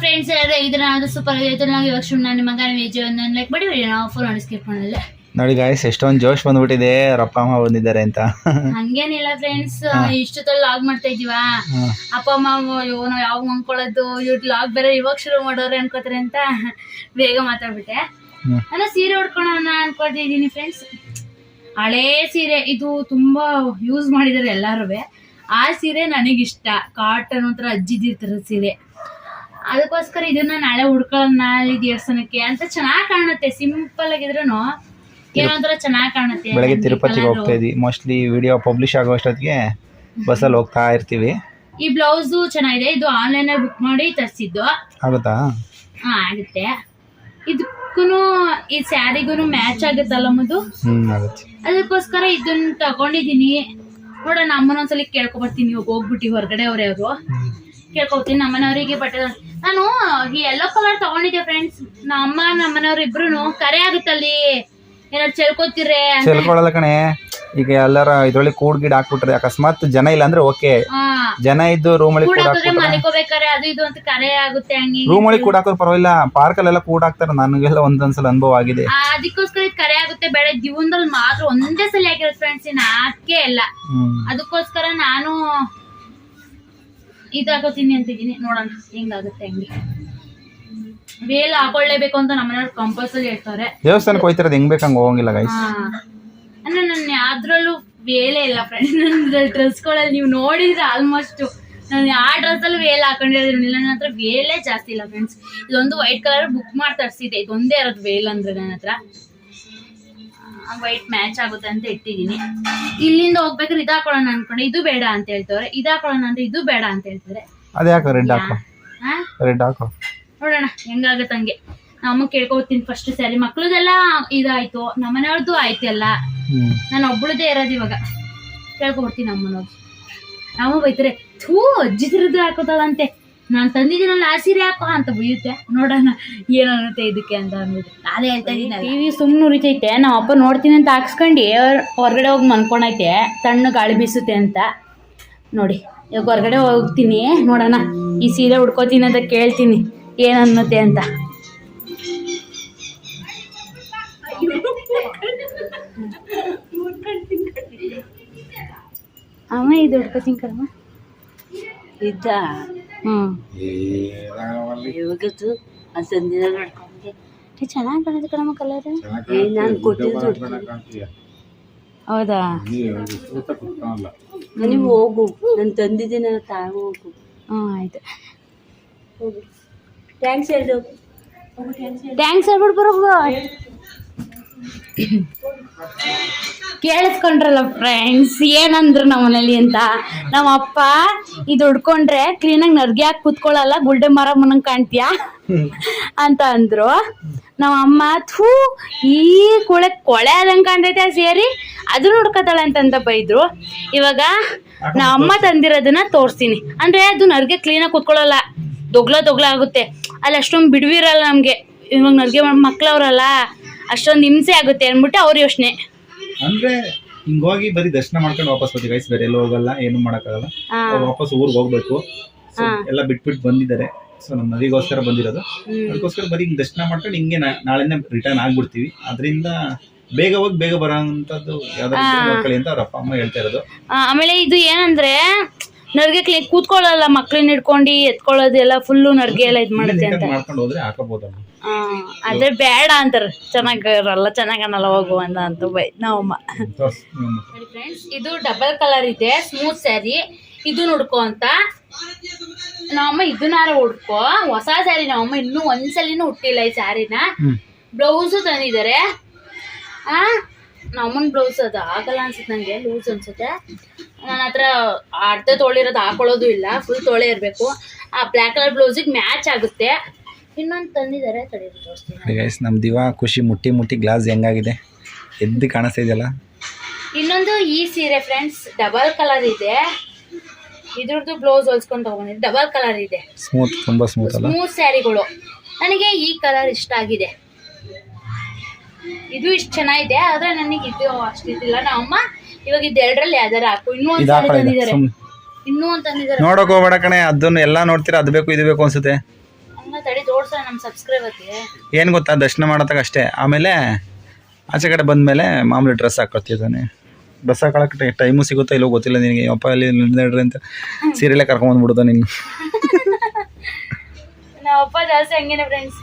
Friends ಎಲ್ಲರೂ ಇದ್ರ ಅದು ಸೂಪರ್ ಆಗಿರುತ್ತೆ ನಾವು ಇವಾಗ ಸುಮ್ಮನೆ ನಿಮ್ಮ ಮಗನ ವೇಜ್ ಒಂದು ಲೈಕ್ ಮಾಡಿ ನಾವು ಫೋನ್ ಮಾಡಿ ಸ್ಕಿಪ್ ಮಾಡಲ್ಲ ನೋಡಿ ಗಾಯ್ಸ್ ಎಷ್ಟೊಂದು ಜೋಶ್ ಬಂದ್ಬಿಟ್ಟಿದೆ ಅಪ್ಪ ಅಮ್ಮ ಬಂದಿದ್ದಾರೆ ಅಂತ. ಹಂಗೇನಿಲ್ಲ ಫ್ರೆಂಡ್ಸ್ ಇಷ್ಟೊತ್ತಲ್ಲಿ ಲಾಗ್ ಮಾಡ್ತಾ ಇದೀವಾ. ಅಪ್ಪ ಅಮ್ಮ ಅಯ್ಯೋ ನಾವು ಯಾವ ಅಂದ್ಕೊಳ್ಳೋದು ಇವ್ರು ಲಾಗ್ ಬೇರೆ ಇವಾಗ ಶುರು ಮಾಡೋರೆ ಅನ್ಕೋತಾರೆ ಅಂತ ಬೇಗ ಮಾತಾಡ್ಬಿಟ್ಟೆ. ನಾನು ಸೀರೆ ಅನ್ಕೊಳ್ತಾ ಅನ್ಕೊಳ್ತಿದ್ದೀನಿ ಫ್ರೆಂಡ್ಸ್ ಹಳೇ ಸೀರೆ ಇದು ತುಂಬಾ ಯೂಸ್ ಮಾಡಿದಾರೆ ಎಲ್ಲಾರು ಆ ಸೀರೆ ನನಗಿಷ್ಟ. ಕಾಟನ್ ಒಂಥರ ಅಜ್ಜಿದಿರ್ತಾರ ಸೀರೆ. ಅದಕ್ಕೋಸ್ಕರ ಇದನ್ನ ನಾಳೆ ಉಡ್ಕೊಳ್ಳೋಣ ನಾಳೆ ದೇವಸ್ಥಾನಕ್ಕೆ ಅಂತ ಚೆನ್ನಾಗಿ ಕಾಣುತ್ತೆ. ಸಿಂಪಲ್ ಆಗಿದ್ರು ಏನೋ ಒಂಥರ ಚೆನ್ನಾಗಿ ಕಾಣುತ್ತೆ. ಬೆಳಗ್ಗೆ ತಿರುಪತಿಗೆ ಹೋಗ್ತಾ ಇದ್ವಿ. ಮೋಸ್ಟ್ಲಿ ವಿಡಿಯೋ ಪಬ್ಲಿಷ್ ಆಗೋ ಅಷ್ಟೊತ್ತಿಗೆ ಬಸ್ಸಲ್ಲಿ ಹೋಗ್ತಾ ಇರ್ತೀವಿ. ಈ ಬ್ಲೌಸ್ ಚೆನ್ನಾಗಿದೆ. ಇದು ಆನ್ಲೈನ್ ಅಲ್ಲಿ ಬುಕ್ ಮಾಡಿ ತರಿಸಿದ್ದು. ಆಗುತ್ತಾ? ಹಾ ಆಗುತ್ತೆ. ಇದಕ್ಕೂ ಈ ಸ್ಯಾರಿಗೂ ಮ್ಯಾಚ್ ಆಗುತ್ತಲ್ಲ ಮದು ಹ್ಮ್ ಆಗುತ್ತೆ. ಅದಕ್ಕೋಸ್ಕರ ಇದನ್ನ ತಗೊಂಡಿದೀನಿ ನೋಡೋಣ ಅಮ್ಮನೊಂದ್ಸಲಿ ಕೇಳ್ಕೊಬರ್ತೀನಿ ಹೋಗ್ಬಿಟ್ಟು ಹೊರಗಡೆ ಅವ್ರೆ ಅವರು ಕೇಳ್ಕೊತೀನಿ ನಮ್ಮನವರಿಗೆ ಬಟ್ಟೆ ನಾನು ಈ ಯೆಲ್ಲೋ ಕಲರ್ ತಗೊಂಡಿದ್ದೆ ಫ್ರೆಂಡ್ಸ್ ನಮ್ಮ ಅಮ್ಮ ನಮ್ಮನವ್ರು ಇಬ್ರು ಕರೆ ಆಗುತ್ತಲ್ಲಿ ಏನಾದ್ರು ಚೆಲ್ಕೋತಿರೇ ಚೆಲ್ಕೊಳ್ಳಲ್ಲ ಕಣೆ. ಈಗ ಎಲ್ಲಾರ ಇದ್ರೊಳಗೆ ಕೂಡ್ ಗಿಡ ಹಾಕ್ಬಿಟ್ರೆ ಅಕಸ್ಮಾತ್ ಜನ ಇಲ್ಲ ಅಂದ್ರೆ ಓಕೆ. ಜನ ಇದ್ದು ರೂಮ್ ಒಳಗೆ ಕೂಡ ಮಲಿಕೋಬೇಕಾರೆ ಅದು ಇದು ಅಂತ ಕರೆ ಆಗುತ್ತೆ ಹಂಗೆ ರೂಮ್ ಒಳಗೆ ಕೂಡ ಹಾಕೋರು ಪರವಾಗಿಲ್ಲ. ಪಾರ್ಕಲ್ಲೆಲ್ಲ ಕೂಡ ಹಾಕ್ತಾರೆ. ನನಗೆಲ್ಲ ಒಂದೊಂದ್ಸಲ ಅನುಭವ ಆಗಿದೆ. ಅದಕ್ಕೋಸ್ಕರ ಕರೆ ಆಗುತ್ತೆ. ಬೆಳೆ ಜೀವನದಲ್ಲಿ ಮಾತ್ರ ಒಂದೇ ಸಲ ಆಗಿರೋದು ಫ್ರೆಂಡ್ಸ್ ಇನ್ನು ಹಾಕೇ ಇಲ್ಲ. ಅದಕ್ಕೋಸ್ಕರ ನಾನು ಇದು ಹಾಕೋತೀನಿ ಅಂತಿದ್ದೀನಿ. ನೋಡೋಣ ಹೆಂಗಾಗುತ್ತೆ ಹೆಂಗೆ. ವೇಲ್ ಹಾಕೊಳ್ಳೇಬೇಕು ಅಂತ ನಮ್ಮನೆಯವ್ರು ಕಂಪಲ್ಸರಿ ಹೇಳ್ತಾರೆ. ದೇವಸ್ಥಾನಕ್ಕೆ ಹೋಯ್ತಿರೋದು ಹೆಂಗ್ ಬೇಕಂಗ್ ಹೋಗಂಗಿಲ್ಲ ಗೈಸ್ ಅಂದ್ರೆ ನನ್ನ ಯಾವ್ದ್ರಲ್ಲೂ ವೇಲೆ ಇಲ್ಲ ಫ್ರೆಂಡ್ಸ್ ನನ್ನ ಡ್ರೆಸ್ಗಳಲ್ಲಿ ನೀವು ನೋಡಿದ್ರೆ ಆಲ್ಮೋಸ್ಟ್ ನಾನು ಆ ಡ್ರೆಸ್ಸಲ್ಲಿ ವೇಲ್ ಹಾಕೊಂಡಿರೋದ್ರಿಂದ ನನ್ನ ಹತ್ರ ವೇಲೇ ಜಾಸ್ತಿ ಇಲ್ಲ ಫ್ರೆಂಡ್ಸ್ ಇದೊಂದು ವೈಟ್ ಕಲರ್ ಬುಕ್ ಮಾಡಿ ತರಿಸಿದೆ ಇದೊಂದೇ ಇರೋದು ವೇಲ್ ಅಂದ್ರೆ ನನ್ನ ಹತ್ರ. ವೈಟ್ ಮ್ಯಾಚ್ ಆಗುತ್ತೆ ಅಂತ ಇಟ್ಟಿದ್ದೀನಿ ಇಲ್ಲಿಂದ ಹೋಗ್ಬೇಕಾದ್ರೆ ಇದು ಹಾಕೊಳ್ಳೋಣ ಅನ್ಕೊಂಡೆ. ಇದು ಬೇಡ ಅಂತ ಹೇಳ್ತವ್ರೆ. ಇದು ಹಾಕೊಳ್ಳೋಣ ಅಂದ್ರೆ ಇದು ಬೇಡ ಅಂತ ಹೇಳ್ತಾರೆ ಅದೇ ಹಾಕೋ ರೆಡ್ ಹಾಕೋ. ಹಾ ರೆಡ್ ಹಾಕೋ. ನೋಡೋಣ ಹೆಂಗಾಗತ್ತೆ ಹಂಗೆ. ನಮ್ಮ ಕೇಳ್ಕೊತೀನಿ ಫಸ್ಟ್ ಸ್ಯಾರಿ ಮಕ್ಳದೆಲ್ಲ ಇದಾಯ್ತು. ನಮ್ಮನೆಯವ್ರದ್ದು ಆಯ್ತು ಎಲ್ಲ. ನಾನು ಒಬ್ಬಳದೇ ಇರೋದು ಇವಾಗ. ಕೇಳ್ಕೊಬಿಡ್ತೀನಿ ನಮ್ಮನವ್ರು ನಮ್ಮ ಬೈತಾರೆ ಥೂ ಅಜ್ಜಿ ತಿರುದು ಹಾಕೋತಾಳಂತೆ. ನಾನು ತಂದಿದ್ದೀನಲ್ಲ ಆ ಸೀರೆ ಅಪ್ಪ ಅಂತ ಬೈಯುತ್ತೆ. ನೋಡೋಣ ಏನು ಅನ್ನುತ್ತೆ ಇದಕ್ಕೆ ಅಂತ ಅಂದ್ಬಿಟ್ಟು. ನಾನೇ ಹೇಳ್ತಾ ಇದ್ದೀನಿ ಟಿ ವಿ ಸುಮ್ಮನೆ ಉರಿತೈತೆ. ನಮ್ಮ ಅಪ್ಪ ನೋಡ್ತೀನಿ ಅಂತ ಹಾಕ್ಸ್ಕೊಂಡು ಹೊರಗಡೆ ಹೋಗಿ ಮನ್ಕೊಂಡೈತೆ. ತಣ್ಣ ಗಾಳಿ ಬೀಸುತ್ತೆ ಅಂತ. ನೋಡಿ ಇವಾಗ ಹೊರಗಡೆ ಹೋಗ್ತೀನಿ. ನೋಡೋಣ ಈ ಸೀರೆ ಉಡ್ಕೋತೀನಿ ಅಂತ ಕೇಳ್ತೀನಿ. ಏನು ಅನ್ನುತ್ತೆ ಅಂತ. ಅಮ್ಮ ಇದು ಉಡ್ಕೋತೀನಿ ಕಣಮ್ಮ. ಇದ್ದ. ಹ್ಞೂ ಇವಾಗತ್ತು ಅಂತಂದಿನ ನೋಡ್ಕೊಂಡೆ ಚೆನ್ನಾಗಿ ಕಾಣುತ್ತೆ ಕಣಮ್ಮ ಕಲರ್ ಏ ನಾನು ಕೊಟ್ಟಿದ್ದು ಹೌದಾ? ನೀವು ಹೋಗು. ನಾನು ತಂದಿದ್ದೀನಿ ತಾ ಹೋಗು. ಹಾಂ ಆಯ್ತು. ಹೋಗು. ಥ್ಯಾಂಕ್ಸ್ ಹೇಳ್ದು. ಥ್ಯಾಂಕ್ಸ್ ಹೇಳ್ಬಿಟ್ಟು ಬರೋದು ಕೇಳಿಸ್ಕೊಂಡ್ರಲ್ಲ ಫ್ರೆಂಡ್ಸ್ ಏನಂದ್ರು ನಮ್ಮ ಮನೇಲಿ ಅಂತ. ನಮ್ಮ ಅಪ್ಪ ಇದು ಉಡ್ಕೊಂಡ್ರೆ ಕ್ಲೀನಾಗಿ ನರ್ಗೆ ಹಾಕಿ ಕುತ್ಕೊಳ್ಳಲ್ಲ ಗುಲ್ಡೆ ಮರ ಮುನಂಗ್ ಕಾಣ್ತೀಯಾ? ಅಂತ ಅಂದ್ರು. ನಮ್ಮ ಅಮ್ಮ, ಥೂ, ಈ ಕೊಳೆ ಕೊಳೆ ಆದಂಗೆ ಕಾಣ್ತೈತೆ ಸೇರಿ ಅದನ್ನ ಹುಡ್ಕೋತಾಳೆ ಅಂತಂತ ಬೈದ್ರು. ಇವಾಗ ನಮ್ಮ ಅಮ್ಮ ತಂದಿರೋದನ್ನ ತೋರಿಸ್ತೀನಿ. ಅಂದ್ರೆ ಅದು ನರ್ಗೆ ಕ್ಲೀನಾಗಿ ಕುತ್ಕೊಳ್ಳಲ್ಲ ದೊಗ್ಲ ದೊಗ್ಲ ಆಗುತ್ತೆ. ಅಲ್ಲಿ ಅಷ್ಟೊಂದು ಬಿಡುವಿರಲ್ಲ ನಮಗೆ. ಇವಾಗ ನರ್ಗೆ ಮಕ್ಳವ್ರಲ್ಲ ಅಷ್ಟೊಂದು ಹಿಂಸೆ ಆಗುತ್ತೆ ಅಂದ್ಬಿಟ್ಟು ಅವ್ರ ಯೋಚನೆ. ಅಂದ್ರೆ ಹಿಂಗೋಗಿ ಬರೀ ದರ್ಶನ ಮಾಡ್ಕೊಂಡು ವಾಪಸ್ ಬರ್ತೀವಿ. ಗೈಸ್ ಬೇರೆ ಎಲ್ಲೂ ಹೋಗಲ್ಲ ಏನು ಮಾಡಕ್ಕಾಗಲ್ಲ. ಅವ್ರು ವಾಪಸ್ ಊರಿಗೆ ಹೋಗ್ಬೇಕು. So, ಎಲ್ಲ ಬಿಟ್ಬಿಟ್ಟು ಬಂದಿದ್ದಾರೆ. ಸೊ ನಮ್ಮ ಮದಿಗೋಸ್ಕರ ಬಂದಿರೋದು. ಅದಕ್ಕೋಸ್ಕರ ಬರೀ ಹಿಂಗ್ ದರ್ಶನ ಮಾಡ್ಕೊಂಡು ಹಿಂಗೆ ನಾ- ನಾಳೆನೇ ರಿಟರ್ನ್ ಆಗ್ಬಿಡ್ತೀವಿ. ಅದರಿಂದ ಬೇಗ ಹೋಗಿ ಬೇಗ ಬರೋಂಥದ್ದು ಯಾವ್ದಾದ್ರು ನೋಡ್ಕೊಳ್ಳಿ ಅಂತ ಅವ್ರ ಅಪ್ಪ ಅಮ್ಮ ಹೇಳ್ತಾ ಇರೋದು. ಆ, ಆಮೇಲೆ ಇದು ಏನಂದ್ರೆ ನರ್ಗೆ ಕ್ಲಿ- ಕೂತ್ಕೊಳ್ಳಲ್ಲ ಮಕ್ಳನ್ನ ಹಿಡ್ಕೊಂಡು ಎತ್ಕೊಳ್ಳೋದು ಎಲ್ಲ ಫುಲ್ಲು ನರ್ಗೆ ಎಲ್ಲ ಇದು ಮಾಡುತ್ತೆ ಅಂತ. ಮಾಡ್ಕೊಂಡು ಹೋದ್ರೆ ಹಾಕಬಹುದಲ್ಲ ಆ, ಆದ್ರೆ ಬೇಡ ಅಂತಾರೆ. ಚೆನ್ನಾಗಿರಲ್ಲ ಚೆನ್ನಾಗನಲ್ಲ ಅನ್ನಲ್ಲ ಹೋಗು ಅಂತ ಅಂತ ಬೈ ನಾವಮ್ಮ. ಫ್ರೆಂಡ್ಸ್ ಇದು ಡಬಲ್ ಕಲರ್ ಇದೆ ಸ್ಮೂತ್ ಸ್ಯಾರಿ ಇದು ಹುಡ್ಕೋ ಅಂತ. ನಾವಮ್ಮ ಇದನ್ನಾರ ಹುಡ್ಕೋ ಹೊಸ ಸ್ಯಾರಿ ನಾವಮ್ಮ ಇನ್ನೂ ಒಂದ್ಸಲಿನೂ ಹುಟ್ಟಿಲ್ಲ ಈ ಸ್ಯಾರಿನ ಬ್ಲೌಸ್ ಬ್ಲೌಸು ತಂದಿದ್ದಾರೆ. ಆ ನಮ್ಮನ್ ಬ್ಲೌಸ್ ಅದು ಆಗಲ್ಲ ಅನ್ಸುತ್ತೆ ನನಗೆ ಲೂಸ್ ಅನ್ಸುತ್ತೆ. ನನ್ನ ಹತ್ರ ಅರ್ಧ ತೊಳಿರೋದು ಹಾಕೊಳ್ಳೋದು ಇಲ್ಲ ಫುಲ್ ತೊಳೆ ಇರಬೇಕು. ಆ ಬ್ಲ್ಯಾಕ್ ಕಲರ್ ಬ್ಲೌಸಿಗೆ ಮ್ಯಾಚ್ ಆಗುತ್ತೆ. ಇನ್ನೊಂದು ತಂದಿದ್ದಾರೆ ತಡೀರಿ ತೋರಿಸ್ತೀನಿ ಗೈಸ್ ನಮ್ ದಿವಾ ಖುಷಿ ಮುಟ್ಟಿ ಮುಟ್ಟಿ ಗ್ಲಾಸ್ ಹೆಂಗಾಗಿದೆ? ಎದ್ದು ಕಾಣಿಸ್ತಾ ಇದೆಯಲ್ಲ? ಇನ್ನೊಂದು ಈ ಸೀರೆ ಫ್ರೆಂಡ್ಸ್ ಡಬಲ್ ಕಲರ್ ಇದೆ. ಇದ್ರದ್ದು ಬ್ಲೌಸ್ ಹೊಲ್ಸ್ಕೊಂಡು ತಗೊಂಡಿದ್ದೆ ಡಬಲ್ ಕಲರ್ ಇದೆ. ಸ್ಮೂತ್ ತುಂಬಾ ಸ್ಮೂತ್ ಅಲ್ಲ? ಸ್ಮೂತ್ ಸ್ಯಾರಿಗಳು. ನನಗೆ ಈ ಕಲರ್ ಇಷ್ಟ ಆಗಿದೆ. ಇದು ಇಷ್ಟು ಚೆನ್ನಾಗಿದೆ ಆದ್ರೆ ನನಗೆ ಇದು ಅಷ್ಟಿದಿಲ್ಲ ನಮ್ಮಮ್ಮ ಇವಾಗ ಇದೆರಡರಲ್ಲಿ ಯಾವ್ದಾರ ಹಾಕು. ಇನ್ನೂ ಒಂದು ಇದು ಹಾಕೊಳ್ಳಿ ತಂದಿದ್ದಾರೆ. ಸುಮ್ಮನೆ ಇನ್ನೂ ಒಂದು ತಂದಿದ್ದಾರೆ. ನೋಡಕ್ ಹೋಗ್ಬೇಡ ಕಣೆ ಅದನ್ನ ಎಲ್ಲ ನೋಡ್ತೀರಾ ಅದು ಬೇಕು ಇದು ಬೇಕು ಅನ್ಸುತ್ತೆ. ಹಂಗ ತೋರ್ಸೋಣ ನಮ್ಮ ಸಬ್ಸ್ಕ್ರೈಬರ್ಗೆ ಏನು ಗೊತ್ತಾ ದರ್ಶನ ಮಾಡತಕ್ಕ ಅಷ್ಟೇ. ಆಮೇಲೆ ಆಚೆ ಕಡೆ ಬಂದಮೇಲೆ ಮಾಮೂಲಿ ಡ್ರೆಸ್ ಹಾಕೊಳ್ತಿದ್ದಾನೆ. ಡ್ರೆಸ್ ಹಾಕೊಳಕ್ಕೆ ಟೈಮು ಸಿಗುತ್ತಾ ಇಲ್ಲೋ ಗೊತ್ತಿಲ್ಲ ನಿನಗೆ. ಅಪ್ಪ ಅಲ್ಲಿ ನಿಲ್ದಾಡ್ರಿ ಅಂತ ಸೀರೆಲ್ಲೇ ಕರ್ಕೊಂಡ್ ನೀನು? ನಮ್ಮ ಅಪ್ಪ ಜಾಸ್ತಿ ಹಂಗೇನೆ ಫ್ರೆಂಡ್ಸ್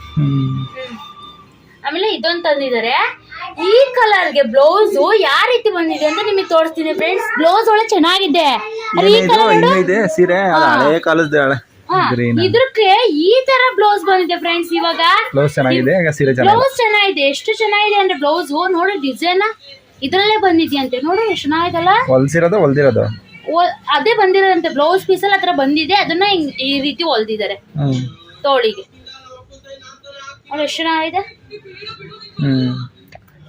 ಆಮೇಲೆ ಇದೊಂದು ತಂದಿದ್ದಾರೆ ಈ ಕಲರ್ಗೆ ಬ್ಲೌಸ್ ಯಾವ ರೀತಿ ಬಂದಿದೆ ಅಂತ ನಿಮಗೆ ತೋರಿಸ್ತೀನಿ ಫ್ರೆಂಡ್ಸ್ ಬ್ಲೌಸ್ ಒಳ್ಳೆ ಚೆನ್ನಾಗಿದೆ. ಅರೆ ಈ ಕಲರ್ ಇನ್ನೂ ಇದೆ ಸೀರೆ. ಅದು ಹಳೆ ಕಾಲದ ಹಳೆ. ಗ್ರೀನ್ ಇದಕ್ಕೆ ಈ ತರ ಬ್ಲೌಸ್ ಬಂದಿದೆ ಫ್ರೆಂಡ್ಸ್ ಇವಾಗ ಬ್ಲೌಸ್ ಚೆನ್ನಾಗಿದೆ? ಈಗ ಸೀರೆ ಚೆನ್ನಾಗಿದೆ? ಬ್ಲೌಸ್ ಚೆನ್ನಾಗಿದೆ. ಎಷ್ಟು ಚೆನ್ನಾಗಿದೆ ಅಂದ್ರೆ ಬ್ಲೌಸ್ ನೋಡಿ ಡಿಸೈನ್ ಇದರಲ್ಲೇ ಬಂದಿದ್ಯಂತೆ. ನೋಡಿ ಎಷ್ಟು ಚೆನ್ನಾಗಿದಲ್ಲ ಹೊಲ್ಸಿರೋದು ಹೊಲ್ದಿರೋದು? ಅದೇ ಬಂದಿರೋದಂತೆ. ಬ್ಲೌಸ್ ಪೀಸ್ ಅಲ್ಲಿ ಹತ್ರ ಬಂದಿದೆ. ಅದನ್ನ ಈ ರೀತಿ ಹೊಲ್ದಿದ್ದಾರೆ. ತೋಳಿಗೆ. ನೋಡಿ ಎಷ್ಟು ಚೆನ್ನಾಗಿದೆ?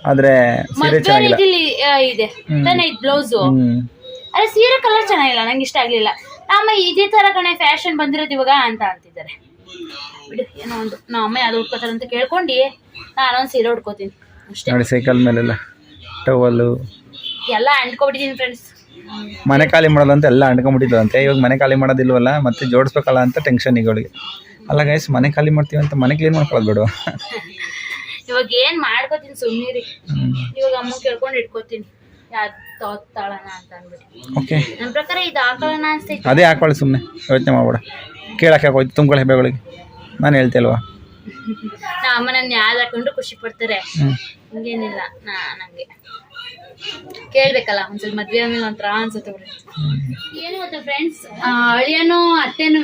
ಆದ್ರೆ ಸೀರೆ ಚೆನ್ನಾಗಿಲ್ಲ. ಇದೆ. ತಾನೇ ಬ್ಲೌಸ್ ಅರೆ ಅದೇ ಸೀರೆ ಕಲರ್ ಚೆನ್ನಾಗಿಲ್ಲ ನಂಗೆ ಇಷ್ಟ ಆಗ್ಲಿಲ್ಲ. ನಮ್ಮ ಇದೇ ತರ ಕಣೆ ಫ್ಯಾಷನ್ ಬಂದಿರೋದು ಇವಾಗ ಅಂತ ಅಂತಿದ್ದಾರೆ. ಬಿಡು ಏನೋ ಒಂದು ನಮ್ಮ ಅಮ್ಮ ಯಾವ್ದು ಉಟ್ಕೋತಾರೆ ಅಂತ ಕೇಳ್ಕೊಂಡು. ನಾನೊಂದು ಸೀರೆ ಉಟ್ಕೋತೀನಿ. ಅಷ್ಟೇ. ನೋಡಿ ಸೈಕಲ್ ಮೇಲೆಲ್ಲ. ಟವಲ್ಲು ಎಲ್ಲ ಅಂಟ್ಕೊಬಿಟ್ಟಿದ್ದೀನಿ ಫ್ರೆಂಡ್ಸ್ ಮನೆ ಖಾಲಿ ಮಾಡೋದಂತ ಎಲ್ಲ ಅಂಟ್ಕೊಂಡ್ಬಿಟ್ಟಿದ್ದಂತೆ ಇವಾಗ ಮನೆ ಖಾಲಿ ಮಾಡೋದಿಲ್ವಲ್ಲ ಮತ್ತೆ ಜೋಡಿಸ್ಬೇಕಲ್ಲ ಅಂತ ಟೆನ್ಷನ್ ಈಗಳಿಗೆ ಅಲ್ಲ ಗೈಸ್ ಮನೆ ಖಾಲಿ ಮಾಡ್ತೀವಿ ಅಂತ ಮನೆ ಕ್ಲೀನ್ ಮಾಡ್ಕೊಳ್ಳೋದು ಬಿಡು. ಇವಾಗ ಏನು ಮಾಡ್ಕೋತೀನಿ ಸುಮ್ಮನೆ ಇವಾಗ ಅಮ್ಮ ಕೇಳ್ಕೊಂಡು ಇಟ್ಕೋತೀನಿ. ತೋತಾಳಣ ಅಂತ ಅಂದ್ಬಿಟ್ಟು ಓಕೆ ನನ್ನ ಪ್ರಕಾರ ಇದು ಹಾಕೊಳ್ಳೋಣ ಅನ್ಸ್ತೈತಿ ಅದೇ ಹಾಕೊಳ್ಳಿ ಸುಮ್ಮನೆ ಯೋಚನೆ ಮಾಡ್ಬೇಡ. ಕೇಳಕ್ಕೆ ಹೋಯ್ತು ತುಂಬ್ಕೊಳ್ಳಿ ಹೆಬ್ಬೆಗಳಿಗೆ ನಾನು ಹೇಳ್ತೇಲ್ವಾ? ನಾ ಅಮ್ಮ ನನ್ನ ಯಾವ್ದು ಹಾಕೊಂಡ್ರು ಖುಷಿ ಪಡ್ತಾರೆ. ಹ್ಞೂ ಹಂಗೇನಿಲ್ಲ ನಾ ನಂಗೆ. ಕೇಳ್ಬೇಕಲ್ಲ ಒಂದ್ಸಲ ಮದ್ವೆ ಆದ್ಮೇಲೆ ಒಂಥರ ಅನ್ಸುತ್ತೆ ಬಿಡಿ. ಏನು ಗೊತ್ತಾ ಫ್ರೆಂಡ್ಸ್ ಅಳಿಯನೋ ಅತ್ತೆನೂ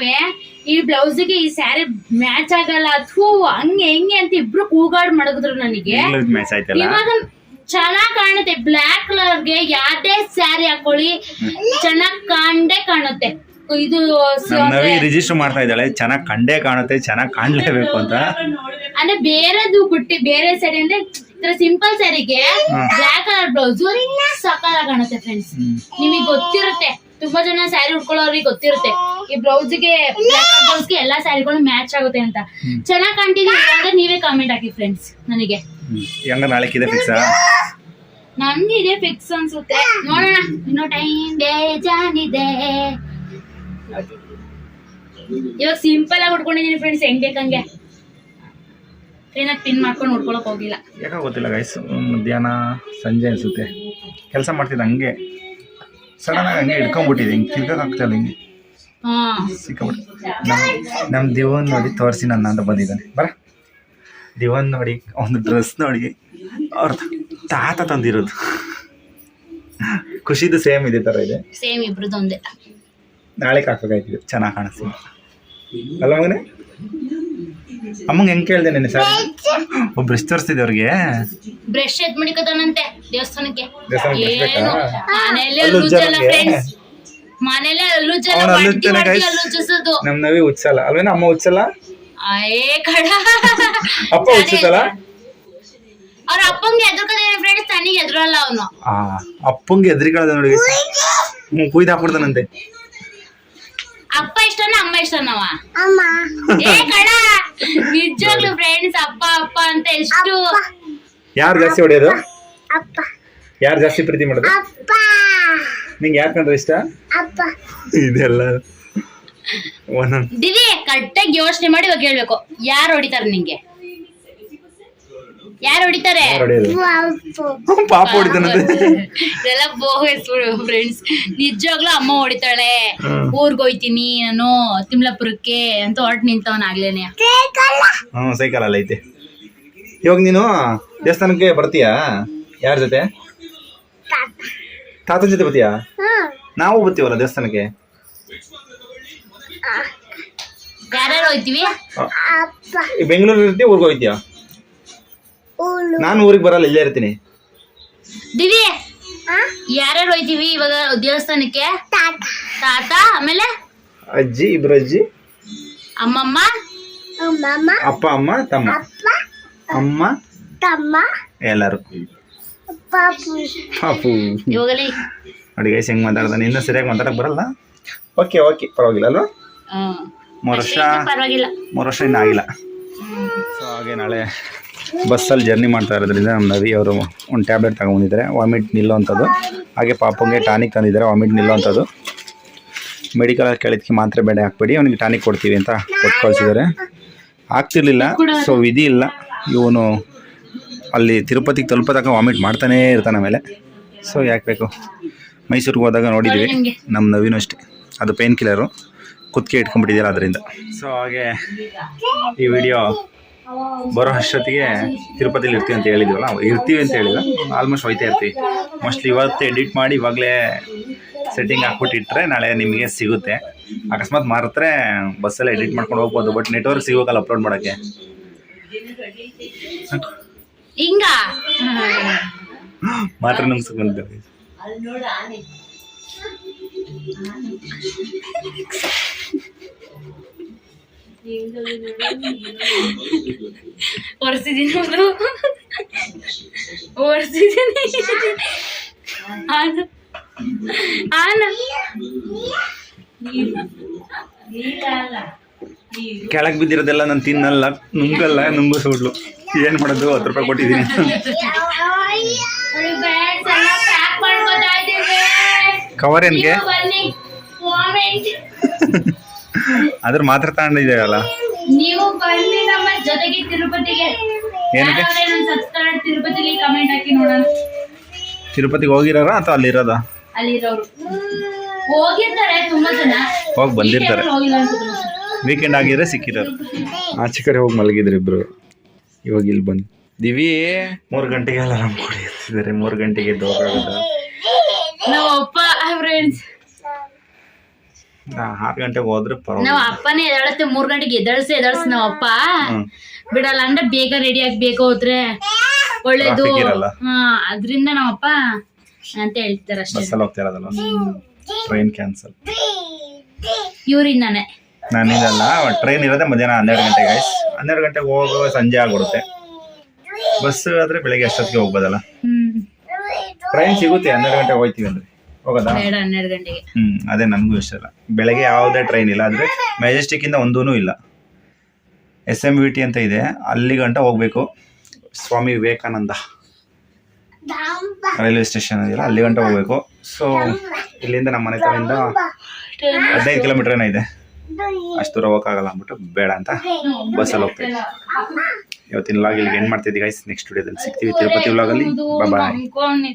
ಈ ಬ್ಲೌಸಿಗೆ ಈ ಸ್ಯಾರಿ ಮ್ಯಾಚ್ ಆಗಲ್ಲ ಅಥವಾ ಹಂಗೆ ಹೆಂಗೆ ಅಂತ ಇಬ್ರು ಕೂಗಾಡ್ ಮಡಗಿದ್ರು ನನಗೆ. ಮ್ಯಾಚ್ ಆಯ್ತಲ್ಲ? ಇವಾಗ ಚೆನ್ನಾಗ್ ಕಾಣುತ್ತೆ. ಬ್ಲಾಕ್ ಕಲರ್ಗೆ ಯಾವ್ದೇ ಸ್ಯಾರಿ ಹಾಕೊಳ್ಳಿ ಚೆನ್ನಾಗ್ ಕಾಣೇ ಕಾಣುತ್ತೆ. ಇದು ನವಿ ರಿಜಿಸ್ಟರ್ ಮಾಡ್ತಾ ಇದ್ದಾಳೆ. ಚೆನ್ನಾಗಿ ಕಂಡೇ ಕಾಣುತ್ತೆ ಚೆನ್ನಾಗಿ ಕಾಣ್ಲೇಬೇಕು ಅಂತ. ಅಂದ್ರೆ ಬೇರೆದು ಬಿಟ್ಟು ಬೇರೆ ಸ್ಯಾರಿ ಅಂದ್ರೆ ಇತರ ಸಿಂಪಲ್ ಸ್ಯಾರಿಗೆ ಬ್ಲಾಕ್ ಕಲರ್ ಬ್ಲೌಸ್ ಸಕಾಲ ಕಾಣುತ್ತೆ ಫ್ರೆಂಡ್ಸ್ ನಿಮಗೆ ಗೊತ್ತಿರುತ್ತೆ. ತುಂಬಾ ಜನ ಸ್ಯಾರಿ ಉಟ್ಕೊಳ್ಳೋರಿಗೆ ಗೊತ್ತಿರುತ್ತೆ. ಈ ಬ್ಲೌಸ್ಗೆ ಬ್ಲಾಕ್ ಬ್ಲೌಸ್ಗೆ ಎಲ್ಲಾ ಸ್ಯಾರಿಗಳು ಮ್ಯಾಚ್ ಆಗುತ್ತೆ ಅಂತ. ಚೆನ್ನಾಗ್ ಕಾಣ್ತಿದೀವಿ ಅಂದ್ರೆ ನೀವೇ ಕಾಮೆಂಟ್ ಹಾಕಿ ಫ್ರೆಂಡ್ಸ್ ನನಗೆ. ಹೆಂಗ ನಾಳೆ ಇದೆ ಫಿಕ್ಸಾ ನನ್ಗೆ ಇದೆ ಫಿಕ್ಸ್ ಅನ್ಸುತ್ತೆ. ನೋಡೋಣ ಇನ್ನೂ ಟೈಮ್ ಬೇಜಾನಿದೆ ಇವಾಗ ಸಿಂಪಲ್ ಆಗಿ ಉಟ್ಕೊಂಡಿದೀನಿ ಫ್ರೆಂಡ್ಸ್ ಹೆಂಗ್ ಬೇಕಂಗೆ ಕ್ಲೀನಾಗಿ ಪಿನ್ ಮಾಡ್ಕೊಂಡು ಉಟ್ಕೊಳಕ್ ಹೋಗಿಲ್ಲ. ಯಾಕೆ ಗೊತ್ತಿಲ್ಲ ಗೈಸ್ ಮಧ್ಯಾಹ್ನ ಸಂಜೆ ಅನ್ಸುತ್ತೆ. ಕೆಲಸ ಮಾಡ್ತಿದ್ದೆ ಹಂಗೆ. ಸಡನ್ ಆಗಿ ಹಂಗೆ ಹಿಡ್ಕೊಂಡ್ಬಿಟ್ಟಿದೆ ಹಿಂಗೆ ತಿರ್ಗಕ್ಕೆ ಆಗ್ತಾಯಿಲ್ಲ ಹಿಂಗೆ. ಸಿಕ್ಕಾಬಿಟ್ಟು ನಮ್ಮ ನಮ್ಮ ದಿವನ್ ನೋಡಿ ತೋರಿಸಿ ನನ್ನ ಅಂತ ಬಂದಿದ್ದಾನೆ. ಬರ. ದಿವನ್ ನೋಡಿ ಒಂದು ಡ್ರೆಸ್ ನೋಡಿ ಅವ್ರ ತಾತ ತಂದಿರೋದು. ಖುಷಿದು ಸೇಮ್ ಇದೆ ತರ ಇದೆ. ಸೇಮ್ ಇಬ್ರದ್ದು ಒಂದೇ. ನಾಳೆ ಹಾಕ್ಬೇಕಾಯ್ತಿದೆ ಚೆನ್ನಾಗಿ ಕಾಣಿಸ್ತೀನಿ ಅಲ್ಲ ಮಗನೇ? ಅಮ್ಮಂಗೆ ಹೆಂಗ್ ಕೇಳ್ದೆ ನೆನೆ ಸರ್? ಒಬ್ಬ ಬ್ರಷ್ ತೋರಿಸ್ತಿದ್ದೆ ಅವ್ರಿಗೆ. ಬ್ರಷ್ ಎದ್ ಮಡಿಕೋತಾನಂತೆ ದೇವಸ್ಥಾನಕ್ಕೆ. ಏನು? ಅಲ್ಲೂ ಅಲ್ಲುಜ್ಜಲ್ಲ ಫ್ರೆಂಡ್ಸ್ ಮನೇಲೆ ಅಲ್ಲುಜ್ಜಲ್ಲ ನಮ್ಮ ನವಿ ಉಚ್ಚಲ್ಲ ಅಲ್ವೇನ ಅಮ್ಮ ಉಚ್ಚಲ್ಲ ಏ ಕಡ. ಅಪ್ಪ ಉಚ್ಚುತ್ತಲ್ಲ ಅವ್ರ ಅಪ್ಪಂಗೆ ಎದುರ್ಕದೇನೆ ಫ್ರೆಂಡ್ಸ್ ತನಿಗೆ ಎದುರಲ್ಲ ಅವನು. ಆ ಅಪ್ಪಂಗೆ ಎದ್ರಿಕಳದ ನೋಡಿ ಹ್ಞೂ ಕುಯ್ದು ಹಾಕ್ಬಿಡ್ತಾನಂತೆ. ಅಪ್ಪ ಇಷ್ಟನ ಅಮ್ಮ ಇಷ್ಟನವ? ಏ ಕಡ ನಿಜವಾಗ್ಲೂ ಫ್ರೆಂಡ್ಸ್ ಅಪ್ಪ ಅಪ್ಪ ಅಂತ ಎಷ್ಟು ಯಾರು ಜಾಸ್ತಿ ಹೊಡೆಯೋದು? ಯಾರು ಜಾಸ್ತಿ ಪ್ರೀತಿ ಮಾಡೋದು? ನಿಂಗೆ ಯಾರು ಕಂಡ್ರೆ ಇಷ್ಟ? ಇದೆಲ್ಲ. ಒಂದೊಂದು ದಿವಿ ಕರೆಕ್ಟಾಗಿ ಯೋಚನೆ ಮಾಡಿ ಇವಾಗ ಹೇಳ್ಬೇಕು. ಯಾರು ಹೊಡಿತಾರೆ ನಿಂಗೆ? ಯಾರು ಹೊಡಿತಾರೆ? ಪಾಪ ಹೊಡಿತಾನಂತೆ ಇದೆಲ್ಲ ಬೋಗಸ್ ಫ್ರೆಂಡ್ಸ್ ನಿಜವಾಗ್ಲೂ ಅಮ್ಮ ಹೊಡಿತಾಳೆ. ಊರ್ಗ್ ಹೋಯ್ತೀನಿ ನಾನು ತಿಮ್ಲಾಪುರಕ್ಕೆ ಅಂತ ಹೊರಟು ನಿಂತವನಾಗ್ಲೇನೆ ಹ್ಮ್ ಸೈಕಲ್ ಅಲ್ಲ ಐತೆ. ಇವಾಗ ನೀನು ದೇವಸ್ಥಾನಕ್ಕೆ ಬರ್ತೀಯಾ? ಯಾರ ಜೊತೆ? ತಾತ ಜೊತೆ ಬರ್ತೀಯಾ? ನಾವು ಬರ್ತೀವಲ್ಲ ದೇವಸ್ಥಾನಕ್ಕೆ? ಯಾರ್ಯಾರು ಹೋಯ್ತೀವಿ? ಬೆಂಗಳೂರಲ್ಲಿ ಇರ್ತೀಯ ಊರಿಗೆ ಹೋಗ್ತೀಯಾ ನಾನು ಊರಿಗೆ ಬರಲ್ಲ ಇಲ್ಲೇ ಇರ್ತೀನಿ. ದಿವಿ ಯಾರ್ಯಾರು ಹೋಯ್ತೀವಿ ಇವಾಗ ದೇವಸ್ಥಾನಕ್ಕೆ? ತಾತ. ಆಮೇಲೆ? ಅಜ್ಜಿ ಇಬ್ರು ಅಜ್ಜಿ. ಅಮ್ಮಮ್ಮ? ಅಪ್ಪ ಅಮ್ಮ ತಮ್ಮ. ಅಮ್ಮ. ಎಲ್ಲರೂ. ಪಾಪು. ಅಡುಗೆ ನೋಡಿ ಗೈಸ್ ಹೆಂಗ್ ಮಾತಾಡ್ತಾನೆ ಇನ್ನೂ ಸರಿಯಾಗಿ ಮಾತಾಡಕ್ ಬರಲ್ಲ? ಓಕೆ ಓಕೆ ಪರವಾಗಿಲ್ಲ ಅಲ್ವಾ? ಮೂರು ವರ್ಷ ಪರವಾಗಿಲ್ಲ. ಮೂರು ವರ್ಷ ಇನ್ನೂ ಆಗಿಲ್ಲ. ಸೊ ಹಾಗೆ ನಾಳೆ ಬಸ್ಸಲ್ಲಿ ಜರ್ನಿ ಮಾಡ್ತಾ ಇರೋದ್ರಿಂದ ನಮ್ಮ ನವಿ ಅವರು ಒಂದು ಟ್ಯಾಬ್ಲೆಟ್ ತಗೊಂಬಂದಿದ್ದಾರೆ ವಾಮಿಟ್ ನಿಲ್ಲುವಂಥದ್ದು. ಹಾಗೆ ಪಾಪಂಗೆ ಟಾನಿಕ್ ತಂದಿದ್ದಾರೆ. ವಾಮಿಟ್ ನಿಲ್ಲುವಂಥದ್ದು. ಮೆಡಿಕಲಲ್ಲಿ ಕೇಳಿದ್ಕೆ ಮಾತ್ರೆ ಬೇಡ, ಹಾಕ್ಬೇಡಿ. ಅವನಿಗೆ ಟಾನಿಕ್ ಕೊಡ್ತೀವಿ ಅಂತ ಕೊಟ್ಟು ಕಳಿಸಿದ್ದಾರೆ ಆಗ್ತಿರ್ಲಿಲ್ಲ. ಸೊ ವಿಧಿ ಇಲ್ಲ. ಇವನು ಅಲ್ಲಿ ತಿರುಪತಿಗೆ ತಲುಪೋ ತನಕ ವಾಮಿಟ್ ಮಾಡ್ತಾನೇ ಇರ್ತಾನೆ ಆಮೇಲೆ. ಸೊ ಯಾಕೆ ಬೇಕು? ಮೈಸೂರಿಗೆ ಹೋದಾಗ ನೋಡಿದ್ವಿ. ನಮ್ಮ ನವೀನು ಅಷ್ಟೇ. ಅದು ಪೇನ್ ಕಿಲ್ಲರು ಕುತ್ತಿಗೆ ಇಟ್ಕೊಂಡ್ಬಿಟ್ಟಿದ್ದೀರ ಅದರಿಂದ. ಸೊ ಹಾಗೆ ಈ ವಿಡಿಯೋ ಬರೋ ಅಷ್ಟೊತ್ತಿಗೆ ತಿರುಪತಿಲಿ ಇರ್ತೀವಿ ಅಂತ ಹೇಳಿದ್ವಲ್ಲ ಇರ್ತೀವಿ ಅಂತ ಹೇಳಿಲ್ಲ ಆಲ್ಮೋಸ್ಟ್ ಹೋಯ್ತಾ ಇರ್ತೀವಿ. ಮೋಸ್ಟ್ಲಿ ಇವತ್ತು ಎಡಿಟ್ ಮಾಡಿ ಇವಾಗಲೇ ಸೆಟ್ಟಿಂಗ್ ಹಾಕ್ಬಿಟ್ಟಿಟ್ರೆ ನಾಳೆ ನಿಮಗೆ ಸಿಗುತ್ತೆ. ಅಕಸ್ಮಾತ್ ಮಾರಿದ್ರೆ ಬಸ್ಸಲ್ಲಿ ಎಡಿಟ್ ಮಾಡ್ಕೊಂಡು ಹೋಗ್ಬೋದು ಬಟ್ ನೆಟ್ವರ್ಕ್ ಸಿಗೋಕಲ್ಲ ಅಪ್ಲೋಡ್ ಮಾಡೋಕ್ಕೆ. ಮಾತ್ರ ನಮ್ಗೆ ಒರೆಸಿದೀನಿ ಅದು ಒರೆಸಿದೀನಿ ಆನ ಆನ ಕೆಳಗೆ ಬಿದ್ದಿರೋದೆಲ್ಲ ನಾನು ತಿನ್ನಲ್ಲ, ನುಂಗಲ್ಲ ನುಂಗಿಸ್ಬಿಡ್ಲು ಏನು ಮಾಡೋದು? ಹತ್ತು ರೂಪಾಯಿ ಕೊಟ್ಟಿದ್ದೀನಿ. ಕವರ್ ಏನ್ಗೆ? ಅದ್ರ ಮಾತ್ರ ತಗೊಂಡಿದ್ದೇವಲ್ಲ? ನೀವು ಬನ್ನಿ ನಮ್ಮ ಜೊತೆಗೆ ತಿರುಪತಿಗೆ. ಏನಕ್ಕೆ? ಸಬ್ಸ್ಕ್ರೈಬ್ ತಿರುಪತಿಗೆ ಕಮೆಂಟ್ ಹಾಕಿ ನೋಡೋಣ. ತಿರುಪತಿಗೆ ಹೋಗಿರೋರ ಅಥವಾ ಅಲ್ಲಿರೋದ? ಅಲ್ಲಿರೋರು. ಹೋಗಿರ್ತಾರೆ ತುಂಬಾ ಜನ. ಹೋಗಿ ಬಂದಿರ್ತಾರೆ. ವೀಕೆಂಡ್ ಆಗಿದ್ರೆ ಸಿಕ್ಕಿರೋರು. ಆಚೆ ಕಡೆ ಹೋಗಿ ಮಲಗಿದ್ರು ಇಬ್ರು. ಇವಾಗ ಇಲ್ಲಿ ಬಂದು ದಿವಿ? ಮೂರು ಗಂಟೆಗೆ ಅಲಾರಾಮ್ ಕೊಡಿ ಮೂರು ಗಂಟೆಗೆ ಹೋಗೋದ. ನಮ್ಮ ಅಪ್ಪ ಫ್ರೆಂಡ್ಸ್ ಆರು ಗಂಟೆಗೆ ಹೋದ್ರೆ ನಾವ್ ಪರವಾಗಿಲ್ಲ ಅಪ್ಪನೇ ಎದಳತ್ತೆ ಮೂರ್ ಗಂಟೆಗೆ ಎದಳ್ಸಿ ಎದಳ್ಸಿ ನಾವ್ ಅಪ್ಪ. ಬಿಡಲ್ಲ ಅಂದ್ರೆ ಬೇಗ ರೆಡಿ ಆಗ್ಬೇಕು ಬೇಗ ಹೋದ್ರೆ ಒಳ್ಳೇದು. Traffic ಇರಲ್ಲ. ಹಾ ಅದ್ರಿಂದ ನಾವಪ್ಪ ಅಂತ ಹೇಳ್ತಾರೆ ಅಷ್ಟೇ. ಬಸ್ಸಲ್ಲಿ ಹೋಗ್ತಾ ಇರೋದಲ್ಲ ಟ್ರೈನ್ ಕ್ಯಾನ್ಸಲ್ ಇವ್ರಿಂದಾನೆ. ನಾನಿದಲ್ಲ ಟ್ರೈನ್ ಇರೋದೇ ಮಧ್ಯಾಹ್ನ ಹನ್ನೆರಡು ಗಂಟೆಗೆ ಹನ್ನೆರಡು ಗಂಟೆಗೆ ಹೋಗುವ ಸಂಜೆ ಆಗ್ಬಿಡುತ್ತೆ. ಬಸ್ ಆದ್ರೆ ಬೆಳಗ್ಗೆ ಅಷ್ಟೊತ್ತಿಗೆ ಹೋಗ್ಬೋದಲ್ಲ? ಹ್ಮ್. ಟ್ರೈನ್ ಸಿಗುತ್ತೆ ಹನ್ನೆರಡು ಗಂಟೆಗೆ ಹೋಗ್ತೀವಿ ಅಂದ್ರೆ. ಹೋಗೋದಾ? ಬೇಡ ಹನ್ನೆರಡು ಗಂಟೆಗೆ. ಹ್ಮ್ ಅದೇ ನನಗೂ ಇಷ್ಟ ಇಲ್ಲ ಬೆಳಗ್ಗೆ ಯಾವುದೇ ಟ್ರೈನ್ ಇಲ್ಲ ಆದ್ರೆ ಮೆಜೆಸ್ಟಿಕ್ ಇಂದ ಒಂದೂ ಇಲ್ಲ. ಎಸ್ ಎಂ ವಿ ಟಿ ಅಂತ ಇದೆ. ಅಲ್ಲಿ ಗಂಟ ಹೋಗ್ಬೇಕು. ಸ್ವಾಮಿ ವಿವೇಕಾನಂದ ರೈಲ್ವೆ ಸ್ಟೇಷನ್ ಇದೆಯಲ್ಲ ಅಲ್ಲಿ ಗಂಟ ಹೋಗ್ಬೇಕು. ಸೊ ಇಲ್ಲಿಂದ ನಮ್ಮ ಮನೆ ತವಿಂದ ಹದಿನೈದು ಕಿಲೋಮೀಟರ್ ಏನಿದೆ ಇದೆ. ಅಷ್ಟು ದೂರ ಹೋಗೋಕ್ಕಾಗಲ್ಲ ಅಂದ್ಬಿಟ್ಟು ಬೇಡ ಅಂತ ಬಸ್ಸಲ್ಲಿ ಹೋಗ್ತೀವಿ. ಇವತ್ತಿನ ಲಾಗ್ ಇಲ್ಲಿಗೆ ಏನು ಮಾಡ್ತಿದ್ದೀವಿ ಗೈಸ್ ನೆಕ್ಸ್ಟ್ ವಿಡಿಯೋದಲ್ಲಿ ಸಿಗ್ತೀವಿ. ತಿರುಪತಿ ವ್ಲಾಗಲ್ಲಿ ಬಾಯ್